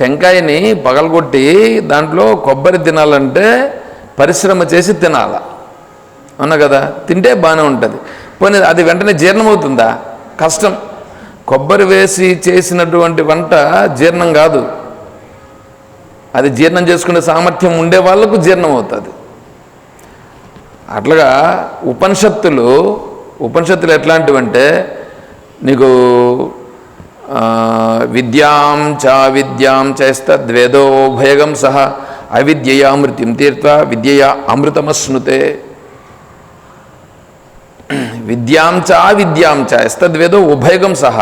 టెంకాయని పగలగొట్టి దాంట్లో కొబ్బరి తినాలంటే పరిశ్రమ చేసి తినాల. అన్నా కదా? తింటే బాగానే ఉంటుంది. పోనీ అది వెంటనే జీర్ణమవుతుందా? కష్టం. కొబ్బరి వేసి చేసినటువంటి వంట జీర్ణం కాదు. అది జీర్ణం చేసుకునే సామర్థ్యం ఉండే వాళ్ళకు జీర్ణం అవుతుంది అట్లాగా ఉపనిషత్తులు ఉపనిషత్తులు ఎట్లాంటివంటే నీకు విద్యాం చ విద్యాం చేస్తద్వేదోభయగం సహ అవిద్యయా మృత్యుం తీర్త్వ విద్యయా అమృతమశ్నుతే. విద్యాం చ విద్యాం చ ఎస్తద్వేదో ఉభయగం సహ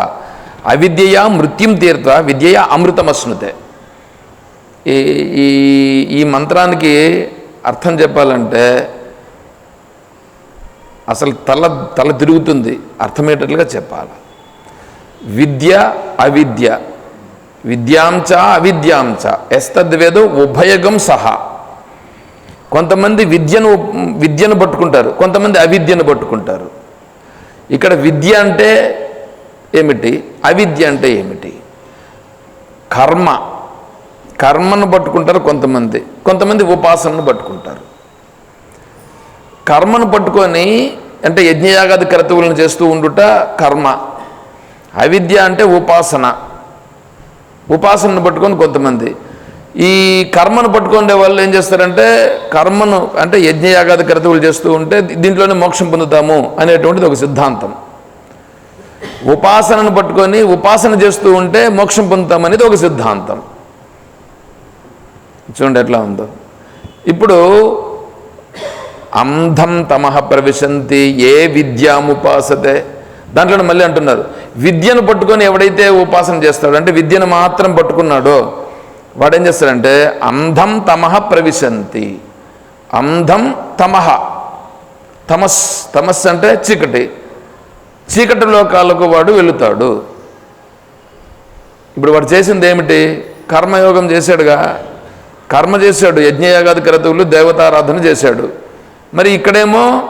అవిద్యయా మృత్యుం తీర్త్వ విద్యయా అమృతమశ్నుతే. ఈ ఈ ఈ మంత్రానికి అర్థం చెప్పాలంటే అసలు తల తల తిరుగుతుంది అర్థమయ్యేటట్లుగా చెప్పాలి. విద్య అవిద్య. విద్యాంచ అవిద్యాంచ ఎస్తద్వేదో ఉభయగం సహా. కొంతమంది విద్యను విద్యను పట్టుకుంటారు కొంతమంది అవిద్యను పట్టుకుంటారు. ఇక్కడ విద్య అంటే ఏమిటి? అవిద్య అంటే ఏమిటి? కర్మ. కర్మను పట్టుకుంటారు కొంతమంది. కొంతమంది ఉపాసనను పట్టుకుంటారు. కర్మను పట్టుకొని అంటే యజ్ఞయాగాది క్రతువులను చేస్తూ ఉండుట కర్మ. అవిద్య అంటే ఉపాసన. ఉపాసనను పట్టుకొని కొంతమంది. ఈ కర్మను పట్టుకునే వాళ్ళు ఏం చేస్తారంటే కర్మను అంటే యజ్ఞయాగాది క్రతువులు చేస్తూ ఉంటే దీంట్లోనే మోక్షం పొందుతాము అనేటువంటిది ఒక సిద్ధాంతం. ఉపాసనను పట్టుకొని ఉపాసన చేస్తూ ఉంటే మోక్షం పొందుతామనేది ఒక సిద్ధాంతం. చూడండి ఎట్లా ఉందో. ఇప్పుడు అంధం తమః ప్రవిశంతి ఏ విద్యాముపాసతే? దాంట్లో మళ్ళీ అంటున్నారు విద్యను పట్టుకొని ఎవడైతే ఉపాసన చేస్తాడో అంటే విద్యను మాత్రం పట్టుకున్నాడో వాడేం చేస్తాడంటే అంధం తమహ ప్రవిశంతి. అంధం తమహ తమస్ తమస్ అంటే చీకటి. చీకటి లోకాలకు వాడు వెళుతాడు. ఇప్పుడు వాడు చేసింది ఏమిటి? కర్మయోగం చేశాడుగా. కర్మ చేశాడు యజ్ఞయాగాది క్రతువులు దేవతారాధన చేశాడు. మరి ఇక్కడేమో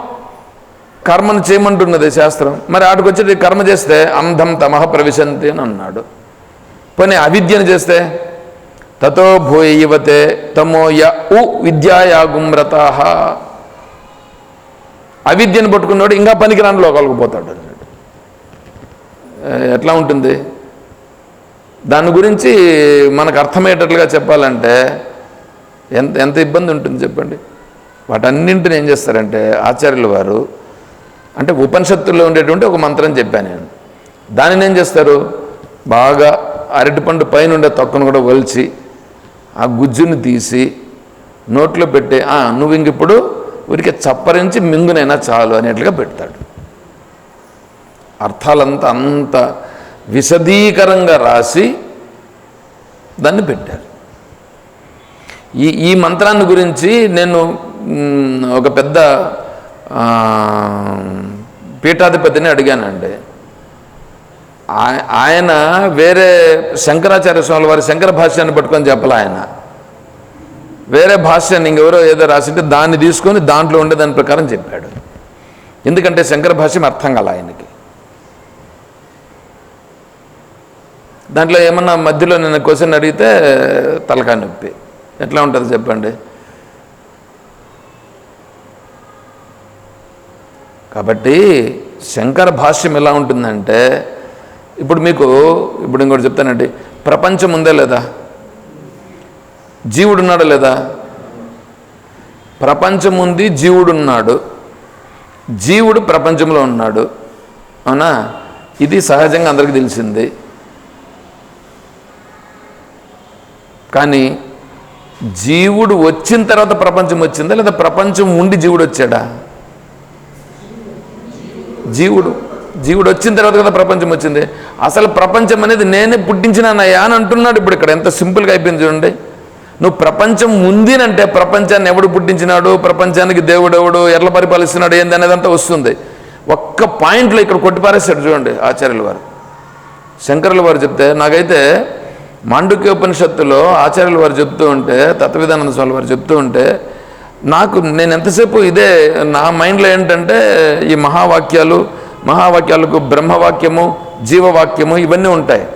కర్మను చేయమంటున్నది శాస్త్రం. మరి ఆడికి వచ్చి కర్మ చేస్తే అంధం తమహ ప్రవిశంతి అని అన్నాడు. పని అవిద్యను చేస్తే? తతో భూయవతే తమో య ఉ విద్యాయాగుమ్రత అవిద్యను పట్టుకున్నాడు ఇంకా పనికిరాని లోకాలకు పోతాడు అన్నాడు. ఎట్లా ఉంటుంది? దాని గురించి మనకు అర్థమయ్యేటట్లుగా చెప్పాలంటే ఎంత ఎంత ఇబ్బంది ఉంటుంది చెప్పండి. వాటన్నింటిని ఏం చేస్తారంటే ఆచార్యుల వారు అంటే ఉపనిషత్తుల్లో ఉండేటువంటి ఒక మంత్రం చెప్పాను నేను. దానిని ఏం చేస్తారు? బాగా అరటిపండు పైన ఉండే తొక్కను కూడా వలిచి ఆ గుజ్జుని తీసి నోట్లో పెట్టి "ఆ, నువ్వు ఇంక ఇప్పుడు ఊరికే చప్పరించి మింగునైనా చాలు అనేట్లుగా పెడతాడు. అర్థాలంతా అంత విశదీకరంగా రాసి దాన్ని పెట్టారు. ఈ ఈ మంత్రాన్ని గురించి నేను ఒక పెద్ద పీఠాధిపతిని అడిగానండి. ఆయ- ఆయన వేరే శంకరాచార్య స్వామి వారి శంకర భాష్యాన్ని పట్టుకొని చెప్పలే ఆయన. వేరే భాష్యాన్ని ఇంకెవరో ఏదో రాసింటే దాన్ని తీసుకొని దాంట్లో ఉండే దాని ప్రకారం చెప్పాడు. ఎందుకంటే శంకర భాష్యం అర్థం కల ఆయనకి. దాంట్లో ఏమన్నా మధ్యలో నేను క్వశ్చన్ అడిగితే తలకాయ నొప్పి. ఎట్లా ఉంటుంది చెప్పండి? కాబట్టి శంకర భాష్యం ఎలా ఉంటుందంటే ఇప్పుడు మీకు ఇప్పుడు ఇంకోటి చెప్తానండి. ప్రపంచం ఉందా లేదా? జీవుడు ఉన్నాడా లేదా? ప్రపంచం ఉంది జీవుడు ఉన్నాడు జీవుడు ప్రపంచంలో ఉన్నాడు. అవునా? ఇది సహజంగా అందరికీ తెలిసింది. కానీ జీవుడు వచ్చిన తర్వాత ప్రపంచం వచ్చిందా లేదా ప్రపంచం ఉండి జీవుడు వచ్చాడా? జీవుడు. జీవుడు వచ్చిన తర్వాత కదా ప్రపంచం వచ్చింది. అసలు ప్రపంచం అనేది నేనే పుట్టించినానయ్యా అని అంటున్నాడు ఇప్పుడు ఇక్కడ. ఎంత సింపుల్గా అయిపోయింది చూడండి. నువ్వు ప్రపంచం ఉందినంటే ప్రపంచాన్ని ఎవడు పుట్టించినాడు? ప్రపంచానికి దేవుడు ఎవడు? ఎట్లా పరిపాలిస్తున్నాడు? ఏంది అనేదంతా వస్తుంది. ఒక్క పాయింట్లో ఇక్కడ కొట్టిపారేస్తాడు చూడండి ఆచార్యుల వారు. శంకరుల వారు చెప్తే నాకైతే మాండుక్యోపనిషత్తులో ఆచార్యుల వారు చెప్తూ ఉంటే తత్వవిధానంద స్వామి వారు చెప్తూ ఉంటే నాకు నేను ఎంతసేపు ఇదే నా మైండ్లో ఏంటంటే ఈ మహావాక్యాలు మహావాక్యాలకు బ్రహ్మవాక్యము జీవవాక్యము ఇవన్నీ ఉంటాయి.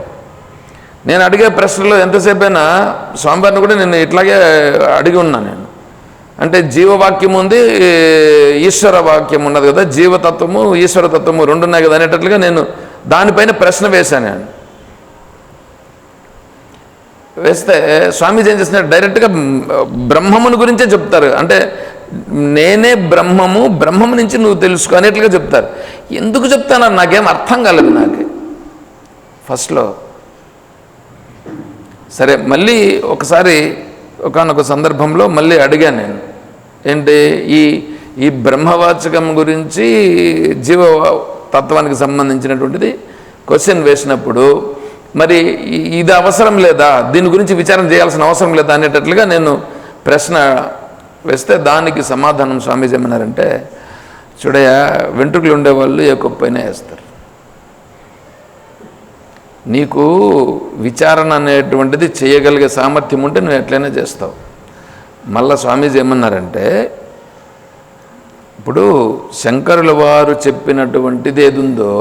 నేను అడిగే ప్రశ్నలో ఎంతసేపైనా స్వామివారిని కూడా నేను ఇట్లాగే అడిగి ఉన్నాను నేను. అంటే జీవవాక్యం ఉంది ఈశ్వర వాక్యం ఉన్నది కదా జీవతత్వము ఈశ్వరతత్వము రెండు ఉన్నాయి కదా అనేటట్లుగా నేను దానిపైన ప్రశ్న వేశాను నేను. వేస్తే స్వామీజీ ఏం చేస్తున్నారు? డైరెక్ట్గా బ్రహ్మముని గురించే చెప్తారు. అంటే నేనే బ్రహ్మము బ్రహ్మము నుంచి నువ్వు తెలుసుకో అనేట్లుగా చెప్తారు. ఎందుకు చెప్తానని నాకేం అర్థం కాలేదు నాకు. ఫస్ట్లో సరే మళ్ళీ ఒకసారి ఒకనొక సందర్భంలో మళ్ళీ అడిగాను నేను. ఏంటి ఈ ఈ బ్రహ్మవాచకం గురించి జీవ తత్వానికి సంబంధించినటువంటిది క్వశ్చన్ వేసినప్పుడు మరి ఇది అవసరం లేదా? దీని గురించి విచారం చేయాల్సిన అవసరం లేదా అనేటట్లుగా నేను ప్రశ్న వేస్తే దానికి సమాధానం స్వామీజీ ఏమన్నారంటే చూడయ వెంట్రుకలు ఉండేవాళ్ళు ఏ కుప్పైనా వేస్తారు. నీకు విచారణ అనేటువంటిది చేయగలిగే సామర్థ్యం ఉంటే నువ్వు ఎట్లయినా చేస్తావు. మళ్ళా స్వామీజీ ఏమన్నారంటే ఇప్పుడు శంకరుల వారు చెప్పినటువంటిది ఏదుందో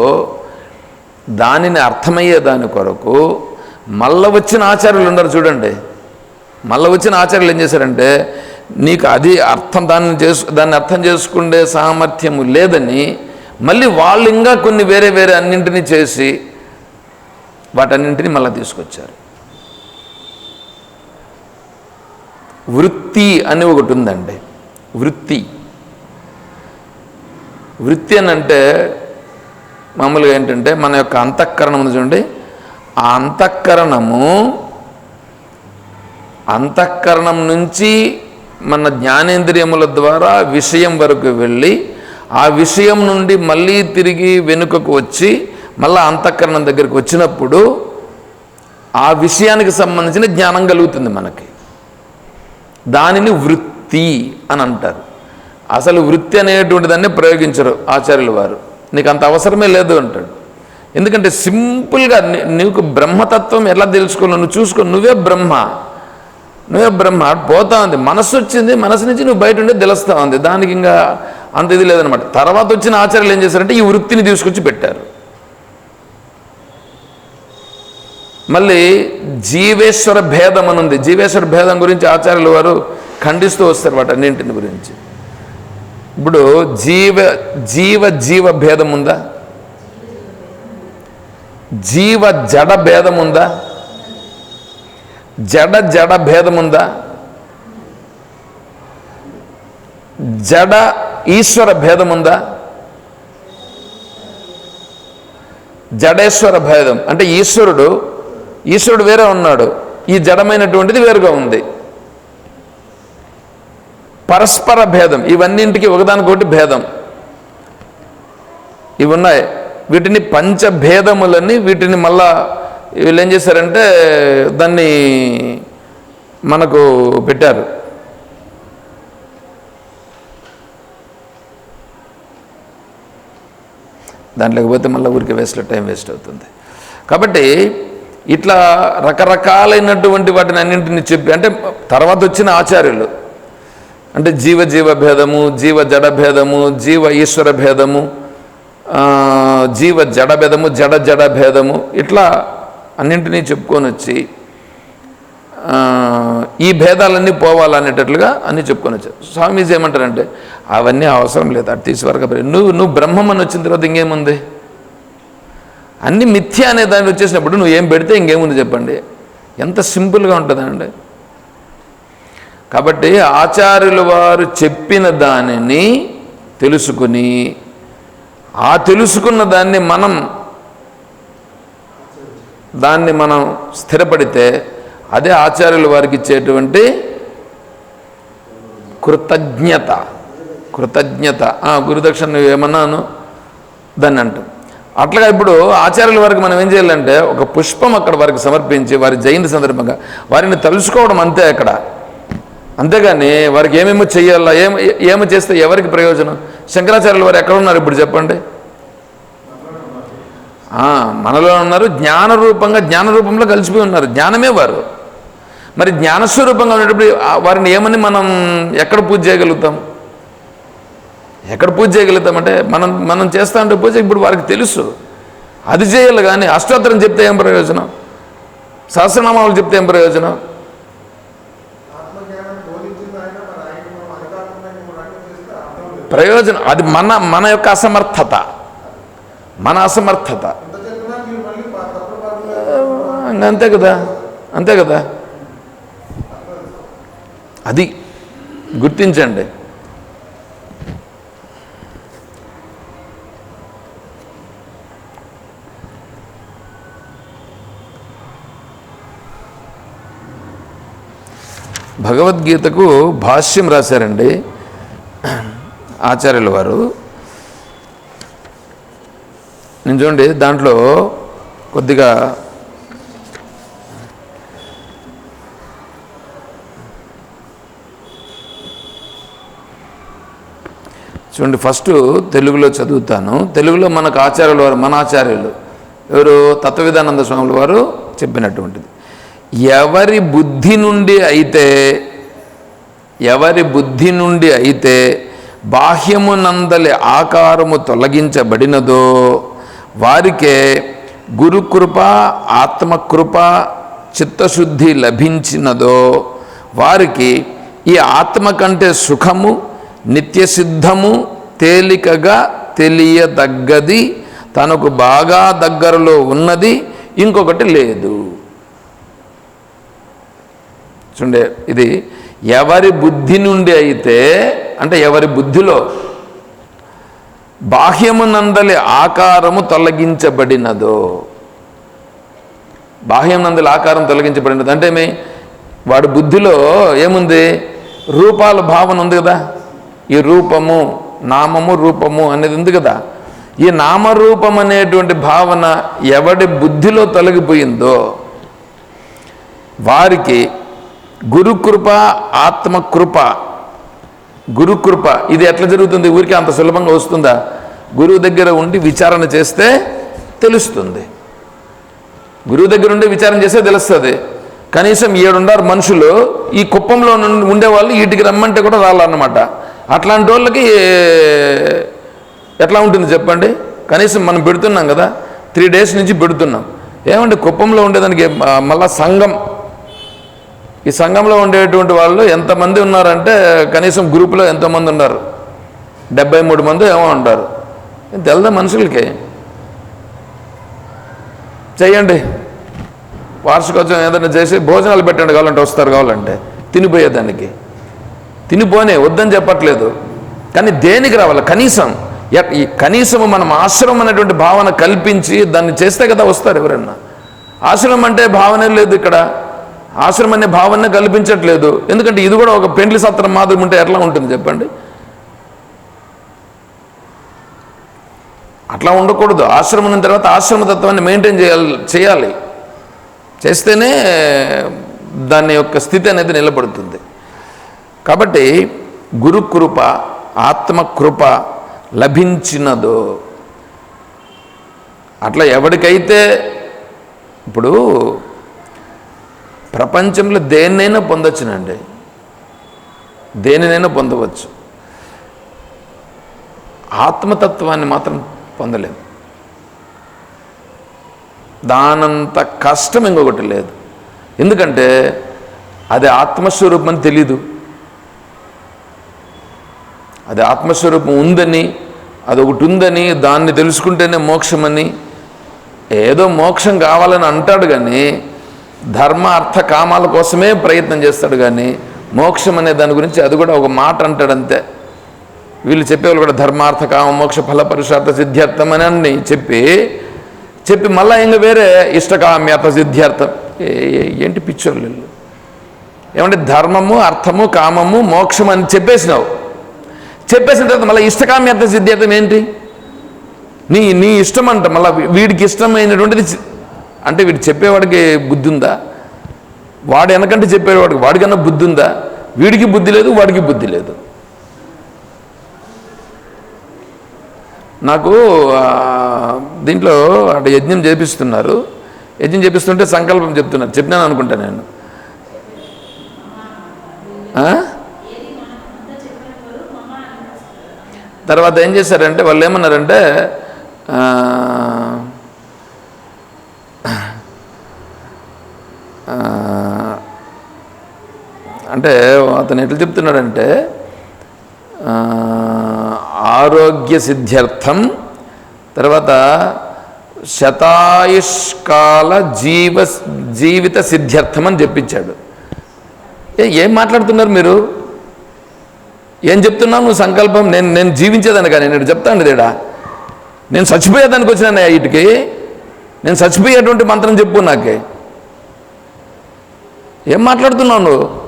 దానిని అర్థమయ్యే దాని కొరకు మళ్ళ వచ్చిన ఆచార్యులు ఉన్నారు చూడండి. మళ్ళీ వచ్చిన ఆచార్యులు ఏం చేశారంటే నీకు అది అర్థం దాన్ని చేసు దాన్ని అర్థం చేసుకునే సామర్థ్యము లేదని మళ్ళీ వాళ్ళు ఇంకా కొన్ని వేరే వేరే అన్నింటినీ చేసి వాటన్నింటినీ మళ్ళీ తీసుకొచ్చారు. వృత్తి అని ఒకటి ఉందండి. వృత్తి. వృత్తి అని అంటే మామూలుగా ఏంటంటే మన యొక్క అంతఃకరణం చూడండి. ఆ అంతఃకరణము అంతఃకరణం నుంచి మన జ్ఞానేంద్రియముల ద్వారా విషయం వరకు వెళ్ళి ఆ విషయం నుండి మళ్ళీ తిరిగి వెనుకకు వచ్చి మళ్ళీ అంతఃకరణం దగ్గరికి వచ్చినప్పుడు ఆ విషయానికి సంబంధించిన జ్ఞానం కలుగుతుంది మనకి. దానిని వృత్తి అని అంటారు. అసలు వృత్తి అనేటువంటి దాన్ని ప్రయోగించరు ఆచార్యుల వారు. నీకు అంత అవసరమే లేదు అంటాడు. ఎందుకంటే సింపుల్గా నీకు బ్రహ్మతత్వం ఎలా తెలుసుకోవాలో నువ్వు చూసుకో నువ్వే బ్రహ్మ. నువ్వే బ్రహ్మ పోతా ఉంది. మనసు వచ్చింది మనసు నుంచి నువ్వు బయట ఉండి తెలుస్తూ ఉంది. దానికి ఇంకా అంత ఇది లేదనమాట తర్వాత వచ్చిన ఆచార్యులు ఏం చేశారంటే ఈ వృత్తిని తీసుకొచ్చి పెట్టారు. మళ్ళీ జీవేశ్వర భేదం అని ఉంది. జీవేశ్వర భేదం గురించి ఆచార్యుల వారు ఖండిస్తూ వస్తారు వాటన్నింటిని గురించి. ఇప్పుడు జీవ జీవ జీవ భేదం ఉందా? జీవ జడ భేదం ఉందా? జడ జడ భేదం ఉందా? జడ ఈశ్వర భేదం ఉందా? జడేశ్వర భేదం. అంటే ఈశ్వరుడు ఈశ్వరుడు వేరే ఉన్నాడు. ఈ జడమైనటువంటిది వేరుగా ఉంది. పరస్పర భేదం. ఇవన్నింటికి ఒకదానికొకటి భేదం. ఇవి ఉన్నాయి వీటిని పంచభేదములని వీటిని మళ్ళా వీళ్ళు ఏం చేశారంటే దాన్ని మనకు పెట్టారు. దాంట్లోకి పోతే మళ్ళీ ఊరికి వేస్ట్లో టైం వేస్ట్ అవుతుంది. కాబట్టి ఇట్లా రకరకాలైనటువంటి వాటిని అన్నింటిని చెప్పి అంటే తర్వాత వచ్చిన ఆచార్యులు అంటే జీవ జీవ భేదము జీవ జడ భేదము జీవ ఈశ్వర భేదము జీవ జడ భేదము జడ జడ భేదము ఇట్లా అన్నింటినీ చెప్పుకొని వచ్చి ఈ భేదాలన్నీ పోవాలనేటట్లుగా అన్నీ చెప్పుకొని వచ్చారు. స్వామీజీ ఏమంటారంటే అవన్నీ అవసరం లేదు అటు తీసువరకు నువ్వు నువ్వు బ్రహ్మం అని వచ్చిన తర్వాత ఇంకేముంది? అన్ని మిథ్య అనే దాన్ని వచ్చేసినప్పుడు నువ్వు ఏం పెడితే ఇంకేముంది చెప్పండి? ఎంత సింపుల్గా ఉంటుందండి. కాబట్టి ఆచార్యుల వారు చెప్పిన దానిని తెలుసుకుని ఆ తెలుసుకున్న దాన్ని మనం దాన్ని మనం స్థిరపడితే అదే ఆచార్యుల వారికి ఇచ్చేటువంటి కృతజ్ఞత కృతజ్ఞత. గురుదక్షిణ ఏమన్నాను? దాన్ని అంటాం. అట్లాగా ఇప్పుడు ఆచార్యుల వారికి మనం ఏం చేయాలంటే ఒక పుష్పం అక్కడ వారికి సమర్పించి వారి జయంతి సందర్భంగా వారిని తలుసుకోవడం అంతే అక్కడ. అంతేగాని వారికి ఏమేమి చెయ్యాలా ఏం ఏమి చేస్తే ఎవరికి ప్రయోజనం? శంకరాచార్యులు వారు ఎక్కడ ఉన్నారు ఇప్పుడు చెప్పండి? మనలో ఉన్నారు జ్ఞాన రూపంగా జ్ఞాన రూపంలో కలిసిపోయి ఉన్నారు జ్ఞానమే వారు. మరి జ్ఞానస్వరూపంగా ఉన్నప్పుడు వారిని ఏమని మనం ఎక్కడ పూజ చేయగలుగుతాం? ఎక్కడ పూజ చేయగలుగుతామంటే మనం మనం చేస్తా ఉంటే పూజ ఇప్పుడు వారికి తెలుసు. అది చేయాలి కానీ అష్టోత్తరం చెప్తే ఏం ప్రయోజనం? సహస్రనామాలు చెప్తే ఏం ప్రయోజనం ఆత్మజ్ఞానం బోధించింది ఆయన మరి ఆయన మనం అధికారికంగా కూడా అర్థం చేస్తే అర్థం లేదు ప్రయోజనం అది మన మన యొక్క అసమర్థత. మన అసమర్థత. అంతే కదా అంతే కదా. అది గుర్తించండి. భగవద్గీతకు భాష్యం రాశారండి. ఆచార్యుల వారు. నేను చూడండి దాంట్లో కొద్దిగా చూడండి ఫస్ట్ తెలుగులో చదువుతాను. తెలుగులో మనకు ఆచార్యుల వారు మన ఆచార్యులు ఎవరు? తత్వవిధానంద స్వాముల వారు చెప్పినటువంటిది. ఎవరి బుద్ధి నుండి అయితే ఎవరి బుద్ధి నుండి అయితే బాహ్యమునందలి ఆకారము తొలగించబడినదో వారికే గురుకృప ఆత్మకృప చిత్తశుద్ధి లభించినదో వారికి ఈ ఆత్మ కంటే సుఖము నిత్యసిద్ధము తేలికగా తెలియదగ్గది తనకు బాగా దగ్గరలో ఉన్నది ఇంకొకటి లేదు. చూడండి ఇది ఎవరి బుద్ధి నుండి అయితే అంటే ఎవరి బుద్ధిలో? బాహ్యమునందలి ఆకారము తొలగించబడినదో. బాహ్యమునందలి ఆకారం తొలగించబడినది. అంటే మీ వాడి బుద్ధిలో ఏముంది? రూపాల భావన ఉంది కదా? ఈ రూపము నామము రూపము అనేది ఉంది కదా? ఈ నామరూపం అనేటువంటి భావన ఎవడి బుద్ధిలో తొలగిపోయిందో? వారికి గురుకృప ఆత్మకృప గురుకృప ఇది ఎట్లా జరుగుతుంది? ఊరికి అంత సులభంగా వస్తుందా? గురువు దగ్గర ఉండి విచారణ చేస్తే తెలుస్తుంది. గురువు దగ్గర ఉండి విచారణ చేస్తే తెలుస్తుంది. కనీసం ఏడున్నారు మనుషులు ఈ కుప్పంలో నుండి ఉండేవాళ్ళు వీటికి రమ్మంటే కూడా రాలన్నమాట అట్లాంటి వాళ్ళకి ఎట్లా ఉంటుంది చెప్పండి? కనీసం మనం పెడుతున్నాం కదా త్రీ డేస్ నుంచి పెడుతున్నాం. ఏమంటే కుప్పంలో ఉండేదానికి మళ్ళీ మళ్ళా సంఘం ఈ సంఘంలో ఉండేటువంటి వాళ్ళు ఎంతమంది ఉన్నారంటే కనీసం గ్రూపులో ఎంతోమంది ఉన్నారు? డెబ్బై మూడు మంది ఏమో ఉంటారు. తెల్దా మనుషులకి? చెయ్యండి. వార్షికోత్సవం ఏదైనా చేసి భోజనాలు పెట్టండి కావాలంటే వస్తారు కావాలంటే. తినిపోయేదానికి. తినిపోనే వద్దని చెప్పట్లేదు. కానీ దేనికి రావాలి? కనీసం ఈ కనీసం మనం ఆశ్రమం అనేటువంటి భావన కల్పించి దాన్ని చేస్తే కదా వస్తారు ఎవరన్నా. ఆశ్రమం అంటే భావనే లేదు ఇక్కడ. ఆశ్రమం అనే భావన కల్పించట్లేదు. ఎందుకంటే ఇది కూడా ఒక పెండ్లి సత్రం మాదిరి ఉంటే ఎట్లా ఉంటుంది చెప్పండి? అట్లా ఉండకూడదు. ఆశ్రమం ఉన్న తర్వాత ఆశ్రమ తత్వాన్ని మెయింటైన్ చేయాలి చేయాలి. చేస్తేనే దాని యొక్క స్థితి అనేది నిలబడుతుంది. కాబట్టి గురుకృప ఆత్మకృప లభించినదో. అట్లా ఎవరికైతే ఇప్పుడు ప్రపంచంలో దేన్నైనా పొందొచ్చునండి. దేనినైనా పొందవచ్చు. ఆత్మతత్వాన్ని మాత్రం పొందలేము దానంత కష్టం ఇంకొకటి లేదు. ఎందుకంటే అది ఆత్మస్వరూపం అని తెలీదు. అది ఆత్మస్వరూపం ఉందని అది ఒకటి ఉందని దాన్ని తెలుసుకుంటేనే మోక్షమని ఏదో మోక్షం కావాలని అంటాడు కానీ ధర్మ అర్థ కామాల కోసమే ప్రయత్నం చేస్తాడు కానీ మోక్షం అనే దాని గురించి అది కూడా ఒక మాట అంటాడు అంతే వీళ్ళు చెప్పేవాళ్ళు కూడా ధర్మార్థ కామ మోక్ష ఫల పరుషార్థ సిద్ధ్యర్థం అని అన్ని చెప్పి చెప్పి మళ్ళా ఇంకా వేరే ఇష్టకామ్యర్థ సిద్ధ్యర్థం. ఏ- ఏంటి పిచ్చోళ్ళు వీళ్ళు? ఏమంటే ధర్మము అర్థము కామము మోక్షం అని చెప్పేసినావు. చెప్పేసిన తర్వాత మళ్ళీ ఇష్టకామ్యర్థ సిద్ధ్యర్థం ఏంటి? నీ నీ ఇష్టం అంట మళ్ళీ వీడికి ఇష్టమైనటువంటిది అంటే వీడు చెప్పేవాడికి బుద్ధి ఉందా వాడు వెనకంటే చెప్పేవాడికి వాడికన్నా బుద్ధి ఉందా వీడికి బుద్ధి లేదు వాడికి బుద్ధి లేదు. నాకు దీంట్లో అటు యజ్ఞం చేపిస్తున్నారు. యజ్ఞం చేపిస్తుంటే సంకల్పం చెప్తున్నారు. చెప్పినాను అనుకుంటా నేను. తర్వాత ఏం చేశారంటే వాళ్ళు ఏమన్నారంటే అంటే అతను ఎట్లా చెప్తున్నాడంటే ఆరోగ్య సిద్ధ్యర్థం తర్వాత శతాయుష్కాల జీవ జీవిత సిద్ధ్యర్థం అని చెప్పించాడు. ఏ ఏం మాట్లాడుతున్నారు మీరు? ఏం చెప్తున్నావు నువ్వు సంకల్పం? నేను నేను జీవించేదాన్ని కానీ నేను చెప్తాను తేడా. నేను చచ్చిపోయేదానికి వచ్చినాను వీటికి నేను చచ్చిపోయేటువంటి మంత్రం చెప్పు నాకే. ఏం మాట్లాడుతున్నావు నువ్వు?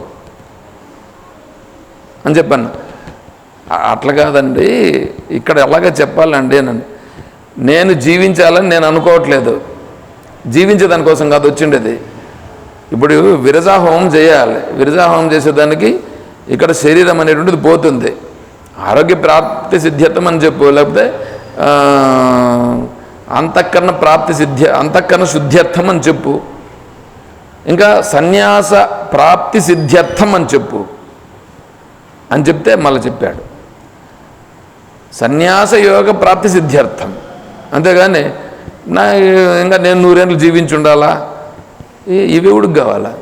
అని చెప్పాను. అట్లా కాదండి. ఇక్కడ ఎలాగ చెప్పాలండి నన్ను నేను జీవించాలని నేను అనుకోవట్లేదు. జీవించే దానికోసం కాదు వచ్చిండేది. ఇప్పుడు విరజాహోమం చేయాలి. విరజాహోమం చేసేదానికి ఇక్కడ శరీరం అనేటువంటిది పోతుంది. ఆరోగ్య ప్రాప్తి సిద్ధ్యత్వం అని చెప్పు లేకపోతే అంతఃకరణ ప్రాప్తి సిద్ధ్య అంతఃకరణ శుద్ధ్యర్థం అని చెప్పు. ఇంకా సన్యాస ప్రాప్తి సిద్ధ్యర్థం అని చెప్పు. అని చెప్తే మళ్ళీ చెప్పాడు. సన్యాస యోగ ప్రాప్తి సిద్ధ్యర్థం. అంతేగాని నా ఇంకా నేను నూరేళ్ళు జీవించి ఉండాలా? ఇవి ఎవడికి కావాలా?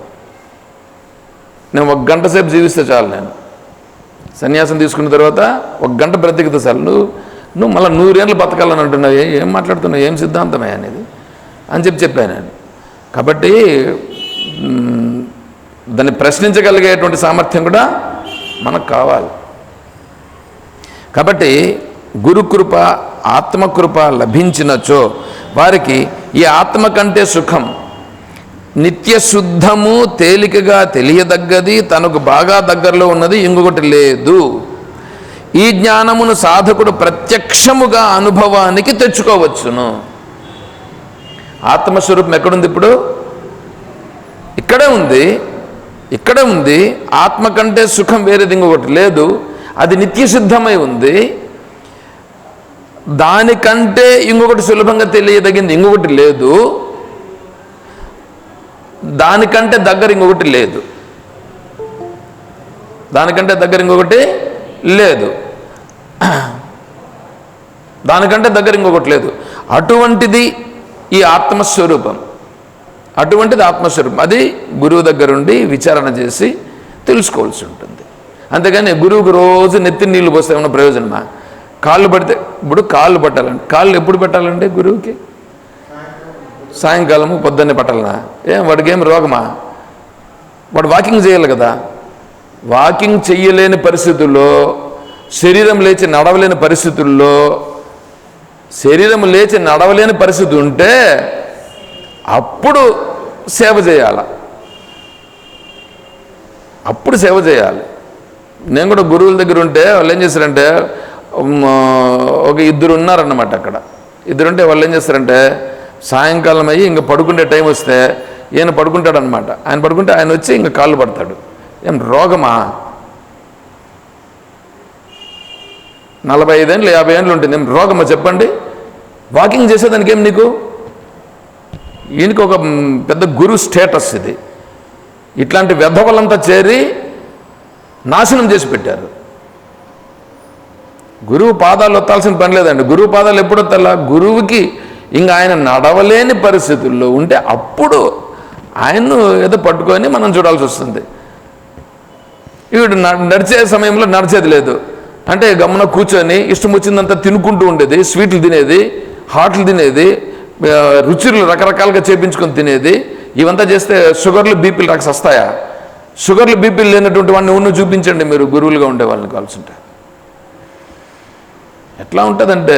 నేను ఒక గంట సేపు జీవిస్తే చాలు నేను. సన్యాసం తీసుకున్న తర్వాత ఒక గంట బ్రతికితే చాలు. నువ్వు నువ్వు మళ్ళీ నూరేళ్ళు బతకాలని అంటున్నావు. ఏం మాట్లాడుతున్నావు? ఏం సిద్ధాంతమే అనేది అని చెప్పి చెప్పాను నేను. కాబట్టి దాన్ని ప్రశ్నించగలిగేటువంటి సామర్థ్యం కూడా మనకు కావాలి. కాబట్టి గురుకృప ఆత్మకృప లభించినచో వారికి ఈ ఆత్మ కంటే సుఖం. నిత్యశుద్ధము తేలికగా తెలియదగ్గది తనకు బాగా దగ్గరలో ఉన్నది ఇంకొకటి లేదు. ఈ జ్ఞానమును సాధకుడు ప్రత్యక్షముగా అనుభవానికి తెచ్చుకోవచ్చును. ఆత్మస్వరూపం ఎక్కడుంది ఇప్పుడు? ఇక్కడే ఉంది ఇక్కడే ఉంది ఆత్మ కంటే సుఖం వేరేది ఇంకొకటి లేదు అది నిత్య సిద్ధమై ఉంది. దానికంటే ఇంకొకటి సులభంగా తెలియదగింది ఇంకొకటి లేదు. దానికంటే దగ్గర ఇంకొకటి లేదు. దానికంటే దగ్గర ఇంకొకటి లేదు. దానికంటే దగ్గర ఇంకొకటి లేదు. అటువంటిది ఈ ఆత్మస్వరూపం. అటువంటిది ఆత్మస్వరూపం. అది గురువు దగ్గరుండి విచారణ చేసి తెలుసుకోవాల్సి ఉంటుంది. అంతేగాని గురువుకు రోజు నెత్తి నీళ్ళు పోస్తే ఏమన్నా ప్రయోజనమా? కాళ్ళు పడితే ఇప్పుడు కాళ్ళు పట్టాలండి. కాళ్ళు ఎప్పుడు పెట్టాలండి గురువుకి? సాయంకాలము పొద్దున్నే పట్టాలనా? ఏం వాడికి ఏం రోగమా? వాడు వాకింగ్ చేయాలి కదా. వాకింగ్ చెయ్యలేని పరిస్థితుల్లో శరీరం లేచి నడవలేని పరిస్థితుల్లో శరీరం లేచి నడవలేని పరిస్థితి ఉంటే అప్పుడు సేవ చేయాల? అప్పుడు సేవ చేయాలి. నేను కూడా గురువుల దగ్గర ఉంటే వాళ్ళు ఏం చేస్తారంటే ఒక ఇద్దరు ఉన్నారన్నమాట అక్కడ. ఇద్దరుంటే వాళ్ళు ఏం చేస్తారంటే సాయంకాలం అయ్యి ఇంకా పడుకునే టైం వస్తే ఈయన పడుకుంటాడనమాట ఆయన పడుకుంటే ఆయన వచ్చి ఇంకా కాళ్ళు పడతాడు. ఏం రోగమా? నలభై ఐదేళ్ళు యాభై ఏళ్ళు ఉంటుంది. ఏం రోగమా? చెప్పండి. వాకింగ్ చేసేదానికి ఏం నీకు? ఈయనకి ఒక పెద్ద గురు స్టేటస్ ఇది. ఇట్లాంటి వ్యధవలంతా చేరి నాశనం చేసి పెట్టారు. గురువు పాదాలు ఒత్తాల్సిన పని లేదండి. గురువు పాదాలు ఎప్పుడు ఒత్తాలా? గురువుకి ఇంకా ఆయన నడవలేని పరిస్థితుల్లో ఉంటే అప్పుడు ఆయన్ను ఏదో పట్టుకొని మనం చూడాల్సి వస్తుంది. వీడు నడిచే సమయంలో నడిచేది లేదు. అంటే గమ్మున కూర్చొని ఇష్టం వచ్చిందంతా తినుకుంటూ ఉండేది. స్వీట్లు తినేది హాట్లు తినేది రుచులు రకరకాలుగా చేపించుకొని తినేది. ఇవంతా చేస్తే షుగర్లు బీపీలు రాక వస్తాయా షుగర్లు బీపీలు లేనటువంటి వాడిని ఉన్న చూపించండి మీరు గురువులుగా ఉండే వాళ్ళని కావాల్సింటే. ఎట్లా ఉంటుందంటే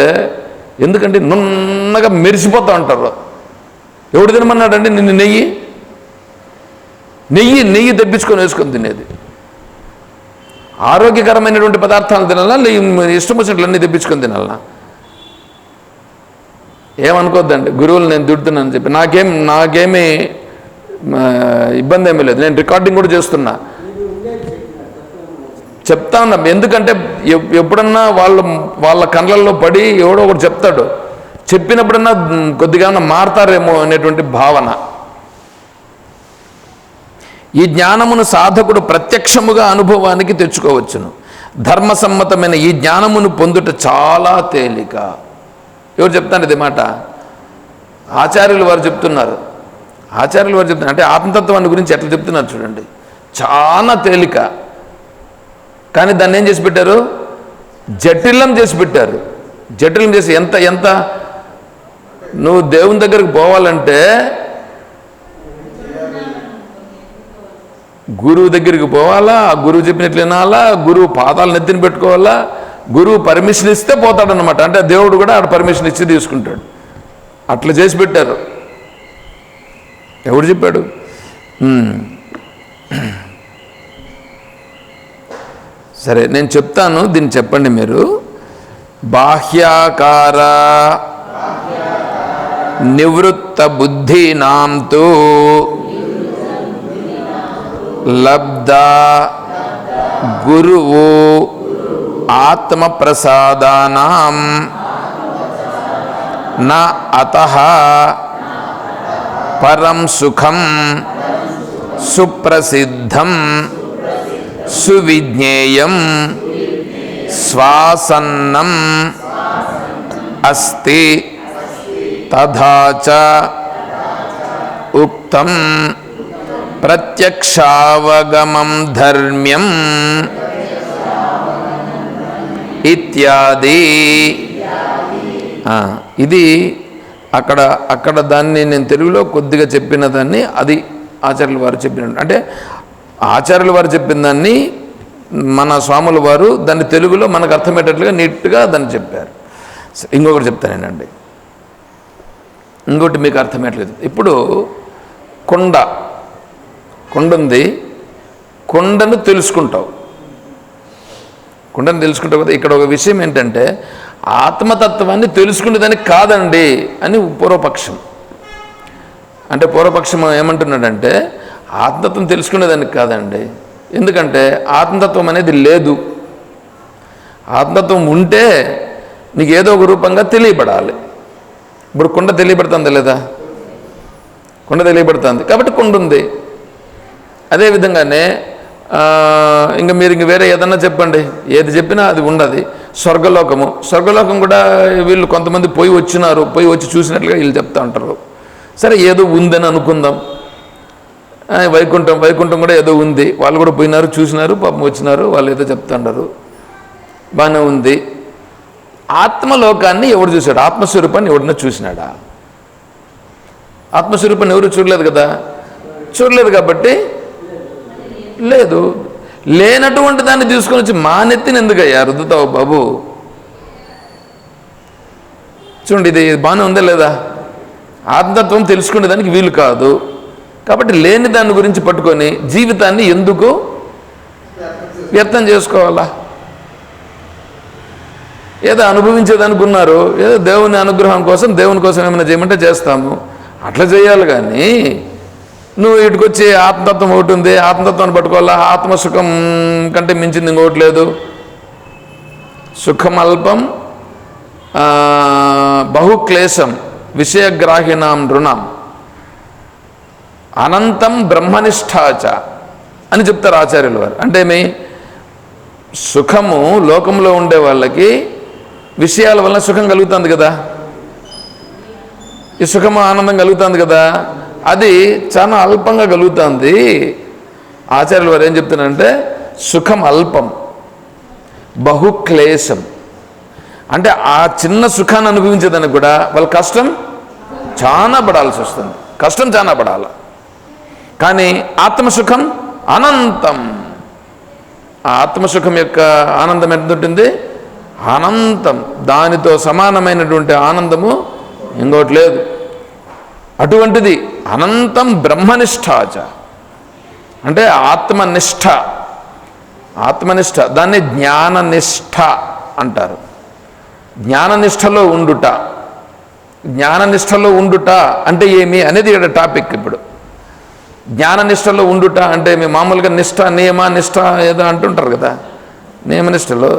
ఎందుకంటే నున్నగా మెరిసిపోతూ ఉంటారు. ఎవడు తినమన్నాడండి నిన్ను నెయ్యి? నెయ్యి నెయ్యి తెప్పించుకొని వేసుకొని తినేది. ఆరోగ్యకరమైనటువంటి పదార్థాలు తినాలా లేక ఇష్టం వచ్చినట్లు అన్నీ తెప్పించుకొని తినాలా? ఏమనుకోద్దండి? గురువులు నేను దుడుతున్నాను చెప్పి. నాకేం నాకేమీ ఇబ్బంది ఏమీ లేదు. నేను రికార్డింగ్ కూడా చేస్తున్నా. చెప్తా ఉన్నా. ఎందుకంటే ఎప్పుడన్నా వాళ్ళ వాళ్ళ కళ్ళల్లో పడి ఎవడో ఒకటి చెప్తాడు. చెప్పినప్పుడన్నా కొద్దిగా మారతారేమో అనేటువంటి భావన. ఈ జ్ఞానమును సాధకుడు ప్రత్యక్షముగా అనుభవానికి తెచ్చుకోవచ్చును. ధర్మసమ్మతమైన ఈ జ్ఞానమును పొందుట చాలా తేలిక. ఎవరు చెప్తాను ఇది మాట? ఆచార్యులు వారు చెప్తున్నారు. ఆచార్యులు వారు చెప్తున్నారు. అంటే ఆత్మతత్వాన్ని గురించి ఎట్లా చెప్తున్నారు చూడండి. చాలా తేలిక. కానీ దాన్ని ఏం చేసి పెట్టారు? జటిలం చేసి పెట్టారు. జటిలం చేసి ఎంత ఎంత? నువ్వు దేవుని దగ్గరికి పోవాలంటే గురువు దగ్గరికి పోవాలా? ఆ గురువు చెప్పినట్లు వినాలా? గురువు పాదాలు నెత్తిన పెట్టుకోవాలా? గురువు పర్మిషన్ ఇస్తే పోతాడనమాట అంటే దేవుడు కూడా ఆడ పర్మిషన్ ఇచ్చి తీసుకుంటాడు. అట్లా చేసి పెట్టారు. ఎవడు చెప్పాడు? సరే నేను చెప్తాను దీన్ని చెప్పండి మీరు. బాహ్యాకార నివృత్త బుద్ధీనాంతో లబ్ధ గురువు ఆత్మప్రసాదానాం. నా అత పరం సుఖం సుప్రసిద్ధం సువిజ్ఞేయం శ్వాసన్నం అస్తి తథా చ ఉక్తం ప్రత్యక్షావగమం ధర్మ్యం ఇత్యాది. ఇది అక్కడ అక్కడ దాన్ని నేను తెలుగులో కొద్దిగా చెప్పిన దాన్ని అది ఆచార్యుల వారు చెప్పిన అంటే ఆచార్యుల వారు చెప్పిన దాన్ని మన స్వాముల వారు దాన్ని తెలుగులో మనకు అర్థమయ్యేటట్లుగా నీట్గా దాన్ని చెప్పారు. ఇంకొకటి చెప్తానేనండి ఇంకోటి మీకు అర్థమయ్యట్లేదు ఇప్పుడు కొండ కొండ ఉంది. కొండను తెలుసుకుంటావు. కుండని తెలుసుకుంటే కదా ఇక్కడ ఒక విషయం ఏంటంటే ఆత్మతత్వాన్ని తెలుసుకునేదానికి కాదండి అని పూర్వపక్షం. అంటే పూర్వపక్షం ఏమంటున్నాడంటే ఆత్మతత్వం తెలుసుకునేదానికి కాదండి. ఎందుకంటే ఆత్మతత్వం అనేది లేదు. ఆత్మతత్వం ఉంటే నీకు ఏదో ఒక రూపంగా తెలియబడాలి. ఇప్పుడు కుండ తెలియబడుతుంది లేదా? కుండ తెలియబడుతుంది. కాబట్టి కుండ ఉంది. అదేవిధంగానే ఇంకా మీరు ఇంక వేరే ఏదన్నా చెప్పండి. ఏది చెప్పినా అది ఉండదు. స్వర్గలోకము. స్వర్గలోకం కూడా వీళ్ళు కొంతమంది పోయి వచ్చినారు. పోయి వచ్చి చూసినట్లుగా వీళ్ళు చెప్తా ఉంటారు. సరే ఏదో ఉందని అనుకుందాం. వైకుంఠం. వైకుంఠం కూడా ఏదో ఉంది. వాళ్ళు కూడా పోయినారు చూసినారు పాపం వచ్చినారు వాళ్ళు ఏదో చెప్తుంటారు బాగానే ఉంది. ఆత్మలోకాన్ని ఎవడు చూశాడు? ఆత్మస్వరూపాన్ని ఎవడన్నా చూసినాడా? ఆత్మస్వరూపాన్ని ఎవరు చూడలేదు కదా? చూడలేదు కాబట్టి లేదు. లేనటువంటి దాన్ని తీసుకొని వచ్చి మా నెత్తిని ఎందుకయ్యా రుద్దుతావు బాబు? చూడండి ఇది బాగానే ఉందా లేదా? ఆత్మతత్వం తెలుసుకునే దానికి వీలు కాదు. కాబట్టి లేని దాని గురించి పట్టుకొని జీవితాన్ని ఎందుకు వ్యర్థం చేసుకోవాలా? ఏదో అనుభవించేదానికి ఉన్నారు ఏదో దేవుని అనుగ్రహం కోసం దేవుని కోసం ఏమైనా చేయమంటే చేస్తాము. అట్లా చేయాలి కానీ నువ్వు ఇటుకొచ్చి ఆత్మతత్వం ఒకటి ఉంది. ఆత్మతత్వాన్ని పట్టుకోవాలా? ఆత్మసుఖం కంటే మించింది ఇంకోటి లేదు. సుఖం అల్పం బహుక్లేశం విషయగ్రాహిణాం రుణం అనంతం బ్రహ్మనిష్టాచ అని చెప్తారు ఆచార్యులు వారు. అంటే ఏమి? సుఖము లోకంలో ఉండే వాళ్ళకి విషయాల వలన సుఖం కలుగుతుంది కదా? ఈ సుఖము ఆనందం కలుగుతుంది కదా? అది చాలా అల్పంగా కలుగుతుంది. ఆచార్యులు వారు ఏం చెప్తున్నారంటే సుఖం అల్పం బహుక్లేశం అంటే ఆ చిన్న సుఖాన్ని అనుభవించేదానికి కూడా వాళ్ళ కష్టం చాలా పడాల్సి వస్తుంది. కష్టం చాలా పడాలి. కానీ ఆత్మసుఖం అనంతం. ఆ ఆత్మసుఖం యొక్క ఆనందం ఎంత ఉంటుంది అనంతం. దానితో సమానమైనటువంటి ఆనందము ఇంకోటి లేదు. అటువంటిది అనంతం బ్రహ్మనిష్టాచ అంటే ఆత్మనిష్ట ఆత్మనిష్ట దాన్ని జ్ఞాననిష్ట అంటారు. జ్ఞాననిష్టలో ఉండుట. జ్ఞాననిష్టలో ఉండుట అంటే ఏమి అనేది ఇక్కడ టాపిక్ ఇప్పుడు. జ్ఞాననిష్టలో ఉండుట అంటే మీ మామూలుగా నిష్ట నియమ నిష్ట ఏదో అంటుంటారు కదా. నియమనిష్టలో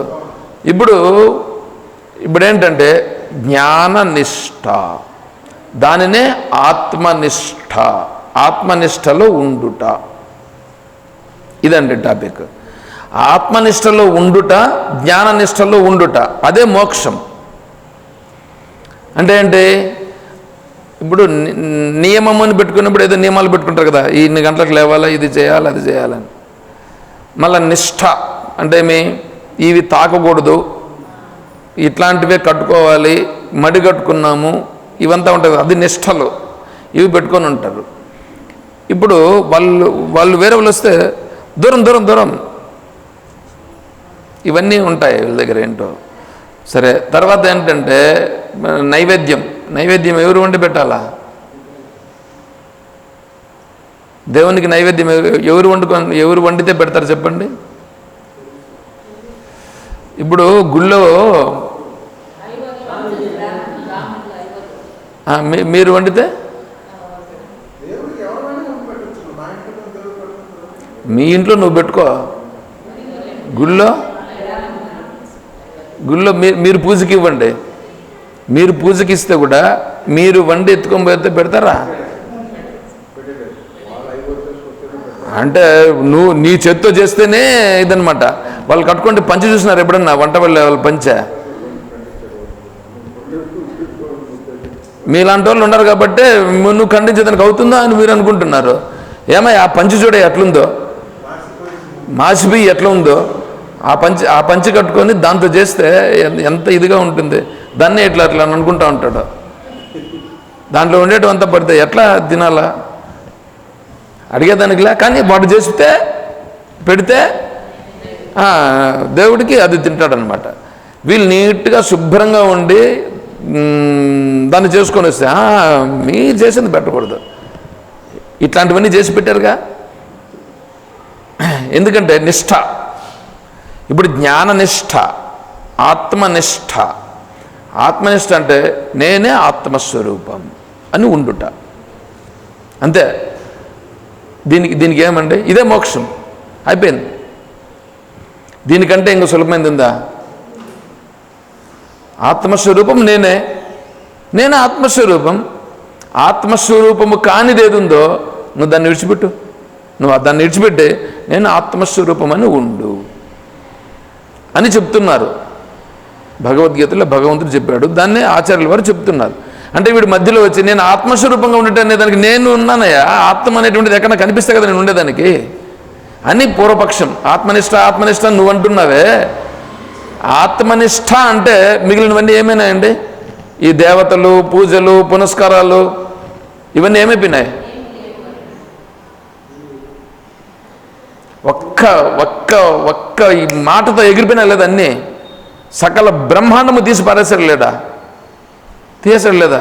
ఇప్పుడు ఇప్పుడు ఏంటంటే జ్ఞాననిష్ట దానినే ఆత్మనిష్ట ఆత్మనిష్టలో ఉండుట. ఇదండి టాపిక్. ఆత్మనిష్టలో ఉండుట జ్ఞాననిష్టలో ఉండుట అదే మోక్షం. అంటే ఏంటి? ఇప్పుడు ని- నియమం అని పెట్టుకున్నప్పుడు ఏదో నియమాలు పెట్టుకుంటారు కదా ఇన్ని గంటలకు లేవాలా ఇది చేయాలి అది చేయాలని మళ్ళీ నిష్ఠ అంటే ఏమి? ఇవి తాకకూడదు. ఇట్లాంటివే కట్టుకోవాలి మడి కట్టుకున్నాము ఇవంతా ఉంటుంది అది నిష్ఠలు ఇవి పెట్టుకొని ఉంటారు. ఇప్పుడు వాళ్ళు వాళ్ళు వేరే వాళ్ళు వస్తే దూరం దూరం దూరం. ఇవన్నీ ఉంటాయి వీళ్ళ దగ్గర ఏంటో. సరే తర్వాత ఏంటంటే నైవేద్యం. నైవేద్యం ఎవరు వండి పెట్టాలా? దేవునికి నైవేద్యం ఎవరు వండుకొని ఎవరు వండితే పెడతారు చెప్పండి? ఇప్పుడు గుళ్ళో ఆ, మీ- మీరు వండితే? మీ ఇంట్లో నువ్వు పెట్టుకో. గుళ్ళో? గుళ్ళో మీరు మీరు పూజకి ఇవ్వండి. మీరు పూజకి ఇస్తే కూడా మీరు వండి ఎత్తుకొని పోతే పెడతారా? అంటే నువ్వు నీ చేత్తో చేస్తేనే ఇదనమాట వాళ్ళు కట్టుకుంటే పంచి చూసినారు ఎప్పుడన్నా? వంట వాళ్ళ వాళ్ళు పంచా? మీలాంటి వాళ్ళు ఉన్నారు కాబట్టి నువ్వు ఖండించేదానికి అవుతుందా అని మీరు అనుకుంటున్నారు. ఏమయ్య ఆ పంచి చూడ ఎట్లుందో? మాసిపోయి ఎట్లా ఉందో ఆ పంచి ఆ పంచి కట్టుకొని దాంతో చేస్తే ఎంత ఇదిగా ఉంటుంది? దాన్ని ఎట్లా అట్లా అని అనుకుంటా ఉంటాడు. దాంట్లో ఉండేటివంతా పడితే ఎట్లా తినాలా? అడిగేదానికిలా? కానీ వాడు చేస్తే పెడితే దేవుడికి అది తింటాడనమాట వీళ్ళు నీట్గా శుభ్రంగా ఉండి దాన్ని చేసుకొని వస్తే మీరు చేసింది పెట్టకూడదు. ఇట్లాంటివన్నీ చేసి పెట్టారుగా? ఎందుకంటే నిష్ఠ. ఇప్పుడు జ్ఞాననిష్ట ఆత్మనిష్ట ఆత్మనిష్ట అంటే నేనే ఆత్మస్వరూపం అని ఉండుట. అంతే. దీనికి దీనికి ఏమండి? ఇదే మోక్షం. అయిపోయింది. దీనికంటే ఇంక సులభమైంది ఉందా? ఆత్మస్వరూపం నేనే. నేనే ఆత్మస్వరూపం. ఆత్మస్వరూపము కానిది ఏది ఉందో నువ్వు దాన్ని విడిచిపెట్టు. నువ్వు దాన్ని విడిచిపెట్టి నేను ఆత్మస్వరూపం అని ఉండు. అని చెప్తున్నారు. భగవద్గీతలో భగవంతుడు చెప్పాడు. దాన్నే ఆచార్యుల వారు చెప్తున్నారు. అంటే వీడు మధ్యలో వచ్చి నేను ఆత్మస్వరూపంగా ఉండేటనే దానికి నేను ఉన్నానయ్యా ఆత్మ అనేటువంటిది ఎక్కడ కనిపిస్తే కదా నేను ఉండేదానికి? అని పూర్వపక్షం. ఆత్మనిష్ట ఆత్మనిష్ట నువ్వు అంటున్నావే ఆత్మనిష్ట అంటే మిగిలినవన్నీ ఏమైనాయండి? ఈ దేవతలు పూజలు పునస్కారాలు ఇవన్నీ ఏమైపోయినాయి? ఒక్క ఒక్క ఒక్క ఈ మాటతో ఎగిరిపోయినా లేదా అన్నీ? సకల బ్రహ్మాండము తీసి పారేసారు లేడా తీసాడు లేదా?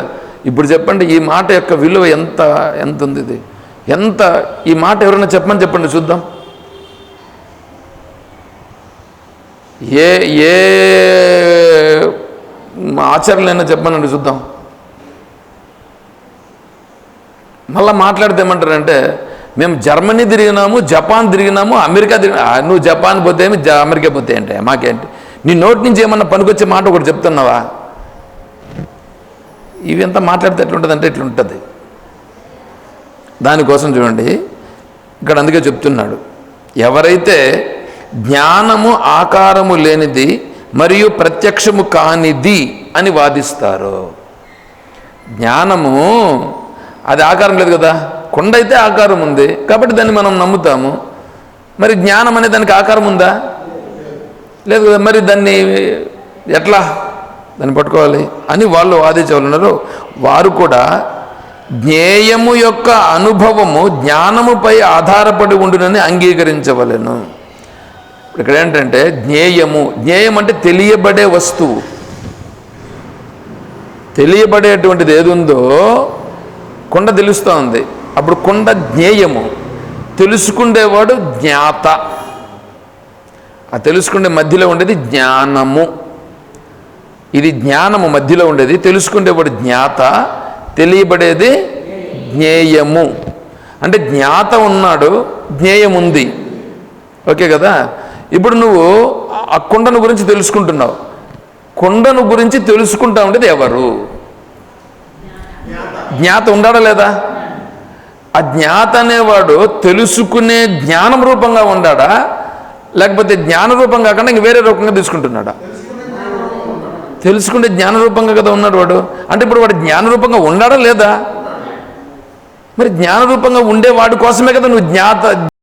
ఇప్పుడు చెప్పండి ఈ మాట యొక్క విలువ ఎంత ఎంత ఉంది ఇది? ఎంత ఈ మాట ఎవరైనా చెప్పమని చెప్పండి చూద్దాం. ఏ ఏ ఆచరణలైనా చెప్పమనండి చూద్దాం. మళ్ళీ మాట్లాడితే ఏమంటారంటే మేము జర్మనీ తిరిగినాము జపాన్ తిరిగినాము అమెరికా తిరిగి నువ్వు జపాన్ పోతే ఏమి అమెరికా పోతే ఏంటి? మాకేంటి? నీ నోటి నుంచి ఏమన్నా పనికొచ్చే మాట ఒకటి చెప్తున్నావా? ఇవి ఎంత మాట్లాడితే ఎట్లుంటుంది అంటే ఇట్లుంటుంది. దానికోసం చూడండి. ఇక్కడ అందుకే చెప్తున్నాడు. ఎవరైతే జ్ఞానము ఆకారము లేనిది మరియు ప్రత్యక్షము కానిది అని వాదిస్తారు. జ్ఞానము అది ఆకారం లేదు కదా? కొండ అయితే ఆకారం ఉంది కాబట్టి దాన్ని మనం నమ్ముతాము. మరి జ్ఞానం అనే దానికి ఆకారం ఉందా? లేదు కదా మరి దాన్ని ఎట్లా? దాన్ని పట్టుకోవాలి అని వాళ్ళు వాదించగలన్నారు వారు కూడా జ్ఞేయము యొక్క అనుభవము జ్ఞానముపై ఆధారపడి ఉండునని అంగీకరించవలెను. ఇక్కడ ఏంటంటే జ్ఞేయము. జ్ఞేయం అంటే తెలియబడే వస్తువు. తెలియబడేటువంటిది ఏది ఉందో కొండ తెలుస్తూ ఉంది అప్పుడు కొండ జ్ఞేయము. తెలుసుకుండేవాడు జ్ఞాత. ఆ తెలుసుకునే మధ్యలో ఉండేది జ్ఞానము. ఇది జ్ఞానము మధ్యలో ఉండేది. తెలుసుకునేవాడు జ్ఞాత. తెలియబడేది జ్ఞేయము. అంటే జ్ఞాత ఉన్నాడు జ్ఞేయం ఉంది ఓకే కదా? ఇప్పుడు నువ్వు ఆ కుండను గురించి తెలుసుకుంటున్నావు. కుండను గురించి తెలుసుకుంటా ఉండేది ఎవరు? జ్ఞాత ఉండాడా లేదా? ఆ జ్ఞాత అనేవాడు తెలుసుకునే జ్ఞానం రూపంగా ఉండాడా? లేకపోతే జ్ఞాన రూపం కాకుండా ఇంక వేరే రూపంగా తీసుకుంటున్నాడా? తెలుసుకునే జ్ఞాన రూపంగా కదా ఉన్నాడు వాడు. అంటే ఇప్పుడు వాడు జ్ఞాన రూపంగా ఉన్నాడా లేదా? మరి జ్ఞాన రూపంగా ఉండేవాడు కోసమే కదా నువ్వు జ్ఞాత